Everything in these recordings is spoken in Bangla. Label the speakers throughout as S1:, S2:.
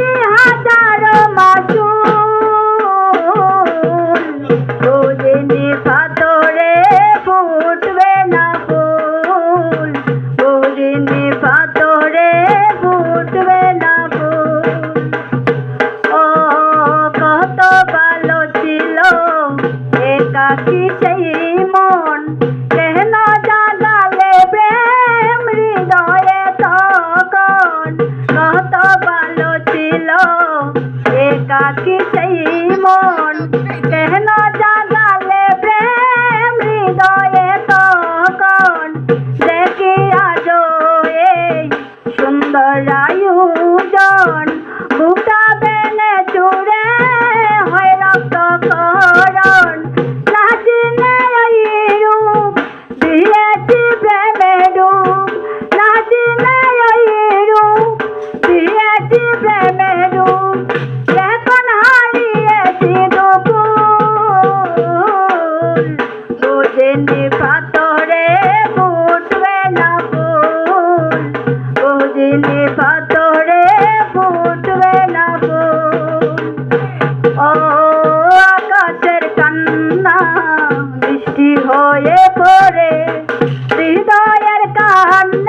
S1: Yeah. আয়োজন। বুকা বেলে চুড়ে হয় রক্ত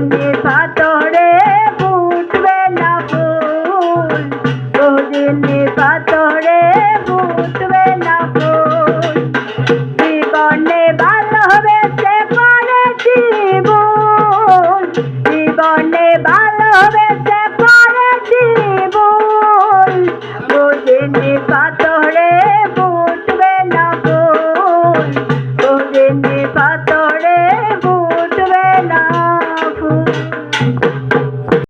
S1: ভেঙে পাতরে ফুটবে না ফুল কোদিনে পাতরে ফুটবে না ফুল, জীবনে ভালোবেসে জীবনে ভালোবেসে পরে জীবন কোদিনে পাতরে ফুটবে না ফুল কোদিনে পাতরে Thank you.